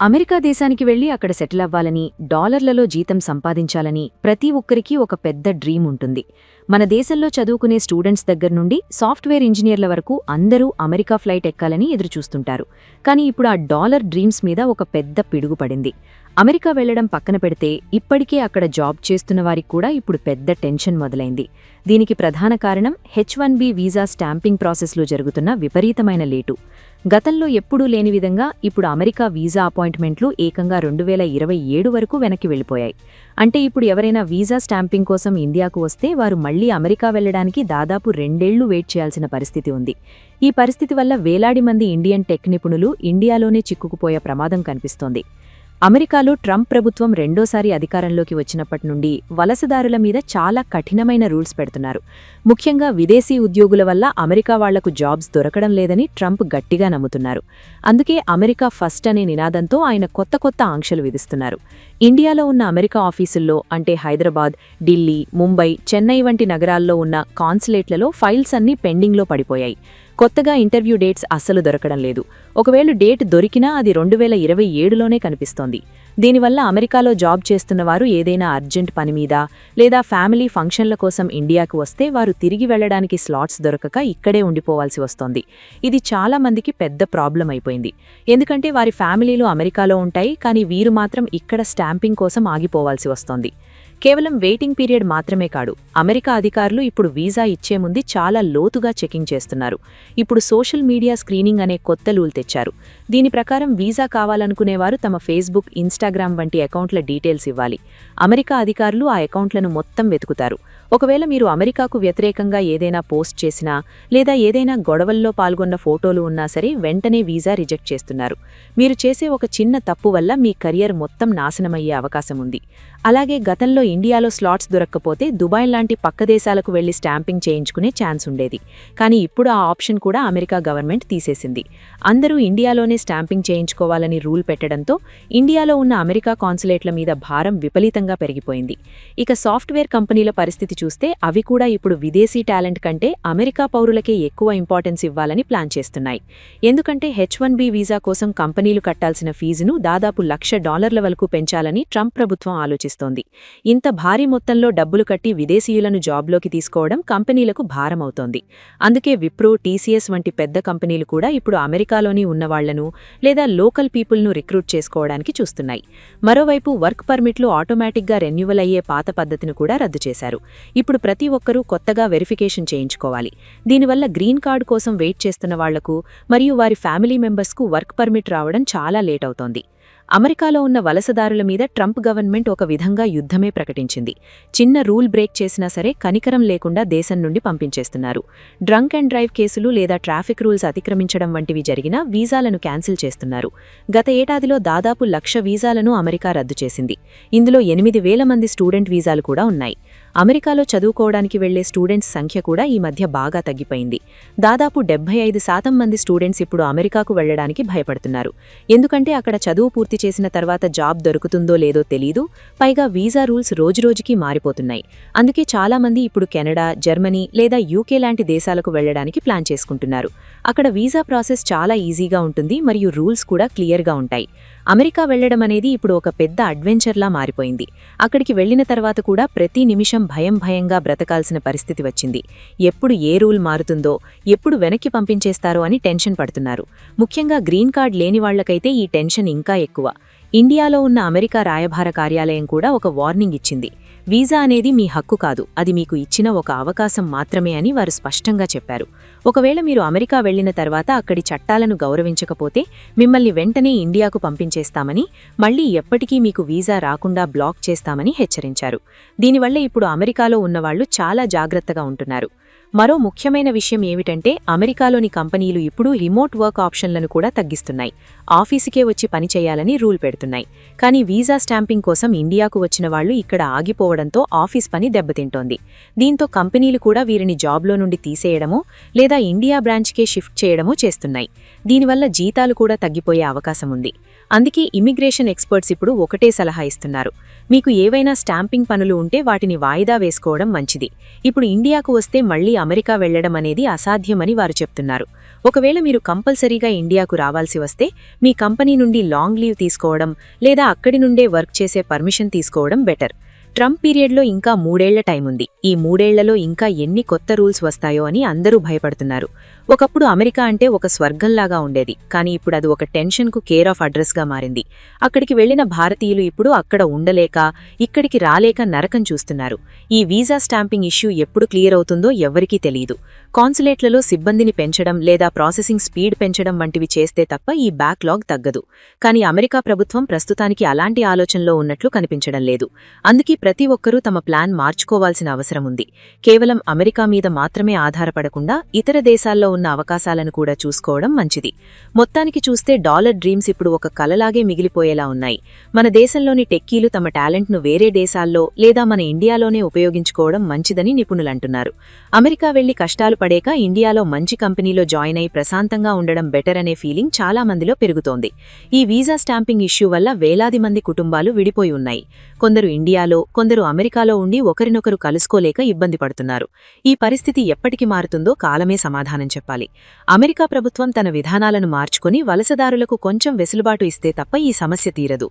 America దేశానికి వెళ్ళి అక్కడ సెటిల్ అవ్వాలని డాలర్లలో జీతం సంపాదించాలని ప్రతి ఒక్కరికీ ఒక పెద్ద డ్రీమ్ ఉంటుంది. మన దేశంలో చదువుకునే స్టూడెంట్స్ దగ్గర నుండి సాఫ్ట్వేర్ ఇంజనీర్ల వరకు అందరూ అమెరికా ఫ్లైట్ ఎక్కాలని ఎదురుచూస్తుంటారు. కానీ ఇప్పుడు ఆ డాలర్ డ్రీమ్స్ మీద ఒక పెద్ద పిడుగు పడింది. అమెరికా వెళ్ళడం పక్కన పెడితే ఇప్పటికే అక్కడ జాబ్ చేస్తున్న వారికి కూడా ఇప్పుడు పెద్ద టెన్షన్ మొదలైంది. దీనికి ప్రధాన కారణం H one B visa stamping ప్రాసెస్లో జరుగుతున్న విపరీతమైన లేటు. గతంలో ఎప్పుడూ లేని విధంగా ఇప్పుడు అమెరికా వీసా అపాయింట్మెంట్లు ఏకంగా రెండు వేల ఇరవై ఏడు వరకు వెనక్కి వెళ్ళిపోయాయి. అంటే ఇప్పుడు ఎవరైనా వీసా స్టాంపింగ్ కోసం ఇండియాకు వస్తే వారు మళ్ళీ అమెరికా వెళ్ళడానికి దాదాపు రెండేళ్ళు వెయిట్ చేయాల్సిన పరిస్థితి ఉంది. ఈ పరిస్థితి వల్ల వేలాది మంది ఇండియన్ టెక్ నిపుణులు ఇండియాలోనే చిక్కుకుపోయే ప్రమాదం కనిపిస్తోంది. అమెరికాలో ట్రంప్ ప్రభుత్వం రెండోసారి అధికారంలోకి వచ్చినప్పటి నుండి వలసదారుల మీద చాలా కఠినమైన రూల్స్ పెడుతున్నారు. ముఖ్యంగా విదేశీ ఉద్యోగుల వల్ల అమెరికా వాళ్ళకు జాబ్స్ దొరకడం లేదని ట్రంప్ గట్టిగా నమ్ముతున్నారు. అందుకే అమెరికా ఫస్ట్ అనే నినాదంతో ఆయన కొత్త కొత్త ఆంక్షలు విధిస్తున్నారు. ఇండియాలో ఉన్న అమెరికా ఆఫీసుల్లో అంటే హైదరాబాద్ ఢిల్లీ ముంబై చెన్నై వంటి నగరాల్లో ఉన్న కాన్సులేట్లలో ఫైల్స్ అన్నీ పెండింగ్లో పడిపోయాయి. కొత్తగా ఇంటర్వ్యూ డేట్స్ అస్సలు దొరకడం లేదు. ఒకవేళ డేట్ దొరికినా అది రెండు వేల ఇరవై ఏడులోనే కనిపిస్తోంది. దీనివల్ల అమెరికాలో జాబ్ చేస్తున్నవారు ఏదైనా అర్జెంట్ పని మీద లేదా ఫ్యామిలీ ఫంక్షన్ల కోసం ఇండియాకు వస్తే వారు తిరిగి వెళ్ళడానికి స్లాట్స్ దొరకక ఇక్కడే ఉండిపోవాల్సి వస్తోంది. ఇది చాలా మందికి పెద్ద ప్రాబ్లం అయిపోయింది. ఎందుకంటే వారి ఫ్యామిలీలు అమెరికాలో ఉంటాయి కానీ వీరు మాత్రం ఇక్కడ స్టాంపింగ్ కోసం ఆగిపోవాల్సి వస్తోంది. కేవలం వెయిటింగ్ పీరియడ్ మాత్రమే కాడు అమెరికా అధికారులు ఇప్పుడు వీసా ఇచ్చే ముందు చాలా లోతుగా చెకింగ్ చేస్తున్నారు. ఇప్పుడు సోషల్ మీడియా స్క్రీనింగ్ అనే కొత్త లూల్ తెచ్చారు. దీని ప్రకారం వీసా కావాలనుకునేవారు తమ ఫేస్బుక్ ఇన్స్టాగ్రామ్ వంటి అకౌంట్ల డీటెయిల్స్ ఇవ్వాలి. అమెరికా అధికారులు ఆ అకౌంట్లను మొత్తం వెతుకుతారు. ఒకవేళ మీరు అమెరికాకు వ్యతిరేకంగా ఏదైనా పోస్ట్ చేసినా లేదా ఏదైనా గొడవల్లో పాల్గొన్న ఫోటోలు ఉన్నా సరే వెంటనే వీసా రిజెక్ట్ చేస్తున్నారు. మీరు చేసే ఒక చిన్న తప్పు వల్ల మీ కెరియర్ మొత్తం నాశనమయ్యే అవకాశం ఉంది. అలాగే గతంలో ఇండియాలో స్లాట్స్ దొరక్కపోతే దుబాయ్ లాంటి పక్క దేశాలకు వెళ్ళి స్టాంపింగ్ చేయించుకునే ఛాన్స్ ఉండేది. కానీ ఇప్పుడు ఆ ఆప్షన్ కూడా అమెరికా గవర్నమెంట్ తీసేసింది. అందరూ ఇండియాలోనే స్టాంపింగ్ చేయించుకోవాలని రూల్ పెట్టడంతో ఇండియాలో ఉన్న అమెరికా కాన్సులేట్ల మీద భారం విపరీతంగా పెరిగిపోయింది. ఇక సాఫ్ట్వేర్ కంపెనీల పరిస్థితి చూస్తే అవి కూడా ఇప్పుడు విదేశీ టాలెంట్ కంటే అమెరికా పౌరులకే ఎక్కువ ఇంపార్టెన్స్ ఇవ్వాలని ప్లాన్ చేస్తున్నాయి. ఎందుకంటే హెచ్ వన్ బి వీసా కోసం కంపెనీలు కట్టాల్సిన ఫీజును దాదాపు లక్ష డాలర్ల వరకు పెంచాలని ట్రంప్ ప్రభుత్వం ఆలోచిస్తుంది. ఇంత భారీ మొత్తంలో డబ్బులు కట్టి విదేశీయులను జాబ్లోకి తీసుకోవడం కంపెనీలకు భారమవుతోంది. అందుకే విప్రో టీసీఎస్ వంటి పెద్ద కంపెనీలు కూడా ఇప్పుడు అమెరికాలోని ఉన్నవాళ్ళను లేదా లోకల్ పీపుల్ను రిక్రూట్ చేసుకోవడానికి చూస్తున్నాయి. మరోవైపు వర్క్ పర్మిట్లు ఆటోమేటిక్గా రెన్యువల్ అయ్యే పాత పద్ధతిని కూడా రద్దు చేశారు. ఇప్పుడు ప్రతి ఒక్కరూ కొత్తగా వెరిఫికేషన్ చేయించుకోవాలి. దీనివల్ల గ్రీన్ కార్డు కోసం వెయిట్ చేస్తున్న వాళ్ళకు మరియు వారి ఫ్యామిలీ మెంబర్స్కు వర్క్ పర్మిట్ రావడం చాలా లేట్ అవుతోంది. అమెరికాలో ఉన్న వలసదారుల మీద ట్రంప్ గవర్నమెంట్ ఒక విధంగా యుద్ధమే ప్రకటించింది. చిన్న రూల్ బ్రేక్ చేసినా సరే కనికరం లేకుండా దేశం నుండి పంపించేస్తున్నారు. డ్రంక్ అండ్ డ్రైవ్ కేసులు లేదా ట్రాఫిక్ రూల్స్ అతిక్రమించడం వంటివి జరిగినా వీసాలను క్యాన్సిల్ చేస్తున్నారు. గత ఏడాదిలో దాదాపు లక్ష వీసాలను అమెరికా రద్దు చేసింది. ఇందులో ఎనిమిది వేల మంది స్టూడెంట్ వీసాలు కూడా ఉన్నాయి. అమెరికాలో చదువుకోవడానికి వెళ్ళే స్టూడెంట్స్ సంఖ్య కూడా ఈ మధ్య బాగా తగ్గిపోయింది. దాదాపు డెబ్బై ఐదు శాతం మంది స్టూడెంట్స్ ఇప్పుడు అమెరికాకు వెళ్ళడానికి భయపడుతున్నారు. ఎందుకంటే అక్కడ చదువు పూర్తి చేసిన తర్వాత జాబ్ దొరుకుతుందో లేదో తెలీదు. పైగా వీసా రూల్స్ రోజురోజుకి మారిపోతున్నాయి. అందుకే చాలా మంది ఇప్పుడు కెనడా జర్మనీ లేదా యూకే లాంటి దేశాలకు వెళ్ళడానికి ప్లాన్ చేసుకుంటున్నారు. అక్కడ వీసా ప్రాసెస్ చాలా ఈజీగా ఉంటుంది మరియు రూల్స్ కూడా క్లియర్గా ఉంటాయి. అమెరికా వెళ్ళడం అనేది ఇప్పుడు ఒక పెద్ద అడ్వెంచర్లా మారిపోయింది. అక్కడికి వెళ్ళిన తర్వాత కూడా ప్రతి నిమిషం భయం భయంగా బ్రతకాల్సిన పరిస్థితి వచ్చింది. ఎప్పుడు ఏ రూల్ మారుతుందో ఎప్పుడు వెనక్కి పంపించేస్తారో అని టెన్షన్ పడుతున్నారు. ముఖ్యంగా గ్రీన్ కార్డ్ లేని వాళ్ళకైతే ఈ టెన్షన్ ఇంకా ఎక్కువ. ఇండియాలో ఉన్న అమెరికా రాయభార కార్యాలయం కూడా ఒక వార్నింగ్ ఇచ్చింది. వీసా అనేది మీ హక్కు కాదు అది మీకు ఇచ్చిన ఒక అవకాశం మాత్రమే అని వారు స్పష్టంగా చెప్పారు. ఒకవేళ మీరు అమెరికా వెళ్ళిన తర్వాత అక్కడి చట్టాలను గౌరవించకపోతే మిమ్మల్ని వెంటనే ఇండియాకు పంపించేస్తామని మళ్ళీ ఎప్పటికీ మీకు వీసా రాకుండా బ్లాక్ చేస్తామని హెచ్చరించారు. దీనివల్ల ఇప్పుడు అమెరికాలో ఉన్నవాళ్ళు చాలా జాగ్రత్తగా ఉంటున్నారు. మరో ముఖ్యమైన విషయం ఏమిటంటే అమెరికాలోని కంపెనీలు ఇప్పుడు రిమోట్ వర్క్ ఆప్షన్లను కూడా తగ్గిస్తున్నాయి. ఆఫీసుకే వచ్చి పనిచేయాలని రూల్ పెడుతున్నాయి. కానీ వీసా స్టాంపింగ్ కోసం ఇండియాకు వచ్చిన వాళ్ళు ఇక్కడ ఆగిపోవడంతో ఆఫీస్ పని దెబ్బతింటోంది. దీంతో కంపెనీలు కూడా వీరిని జాబ్లో నుండి తీసేయడమో లేదా ఇండియా బ్రాంచ్కే షిఫ్ట్ చేయడమో చేస్తున్నాయి. దీనివల్ల జీతాలు కూడా తగ్గిపోయే అవకాశం ఉంది. అందుకే ఇమిగ్రేషన్ ఎక్స్పర్ట్స్ ఇప్పుడు ఒకటే సలహా ఇస్తున్నారు. మీకు ఏవైనా స్టాంపింగ్ పనులు ఉంటే వాటిని వాయిదా వేసుకోవడం మంచిది. ఇప్పుడు ఇండియాకు వస్తే మళ్ళీ అమెరికా వెళ్ళడం అనేది అసాధ్యమని వారు చెప్తున్నారు. ఒకవేళ మీరు కంపల్సరీగా ఇండియాకు రావాల్సి వస్తే మీ కంపెనీ నుండి లాంగ్ లీవ్ తీసుకోవడం లేదా అక్కడి నుండే వర్క్ చేసే పర్మిషన్ తీసుకోవడం బెటర్. ట్రంప్ పీరియడ్లో ఇంకా మూడేళ్ళ టైం ఉంది ఈ మూడేళ్ళలో ఇంకా ఎన్ని కొత్త రూల్స్ వస్తాయో అని అందరూ భయపడుతున్నారు. ఒకప్పుడు అమెరికా అంటే ఒక స్వర్గంలాగా ఉండేది కానీ ఇప్పుడు అది ఒక టెన్షన్కు కేర్ ఆఫ్ అడ్రస్గా మారింది. అక్కడికి వెళ్ళిన భారతీయులు ఇప్పుడు అక్కడ ఉండలేక ఇక్కడికి రాలేక నరకం చూస్తున్నారు. ఈ వీసా స్టాంపింగ్ ఇష్యూ ఎప్పుడు క్లియర్ అవుతుందో ఎవ్వరికీ తెలియదు కాన్సులేట్లలో సిబ్బందిని పెంచడం లేదా ప్రాసెసింగ్ స్పీడ్ పెంచడం వంటివి చేస్తే తప్ప ఈ బ్యాక్లాగ్ తగ్గదు. కానీ అమెరికా ప్రభుత్వం ప్రస్తుతానికి అలాంటి ఆలోచనలో ఉన్నట్లు కనిపించడం లేదు. అందుకే ప్రతి ఒక్కరూ తమ ప్లాన్ మార్చుకోవాల్సిన అవసరం ఉంది. కేవలం అమెరికా మీద మాత్రమే ఆధారపడకుండా ఇతర దేశాల్లో ఉన్న అవకాశాలను కూడా చూసుకోవడం మంచిది. మొత్తానికి చూస్తే డాలర్ డ్రీమ్స్ ఇప్పుడు ఒక కలలాగే మిగిలిపోయేలా ఉన్నాయి. మన దేశంలోని టెక్కీలు తమ టాలెంట్ను వేరే దేశాల్లో లేదా మన ఇండియాలోనే ఉపయోగించుకోవడం మంచిదని నిపుణులంటున్నారు. అమెరికా వెళ్ళి కష్టాలు పడేక ఇండియాలో మంచి కంపెనీలో జాయిన్ అయి ప్రశాంతంగా ఉండడం బెటర్ అనే ఫీలింగ్ చాలా మందిలో పెరుగుతోంది. ఈ వీసా స్టాంపింగ్ ఇష్యూ వల్ల వేలాది మంది కుటుంబాలు విడిపోయి ఉన్నాయి. కొందరు ఇండియాలో కొందరు అమెరికాలో ఉండి ఒకరినొకరు కలుసుకోలేక ఇబ్బంది పడుతున్నారు. ఈ పరిస్థితి ఎప్పటికి మారుతుందో కాలమే సమాధానం చెప్పాలి. అమెరికా ప్రభుత్వం తన విధానాలను మార్చుకుని వలసదారులకు కొంచెం వెసులుబాటు ఇస్తే తప్ప ఈ సమస్య తీరదు.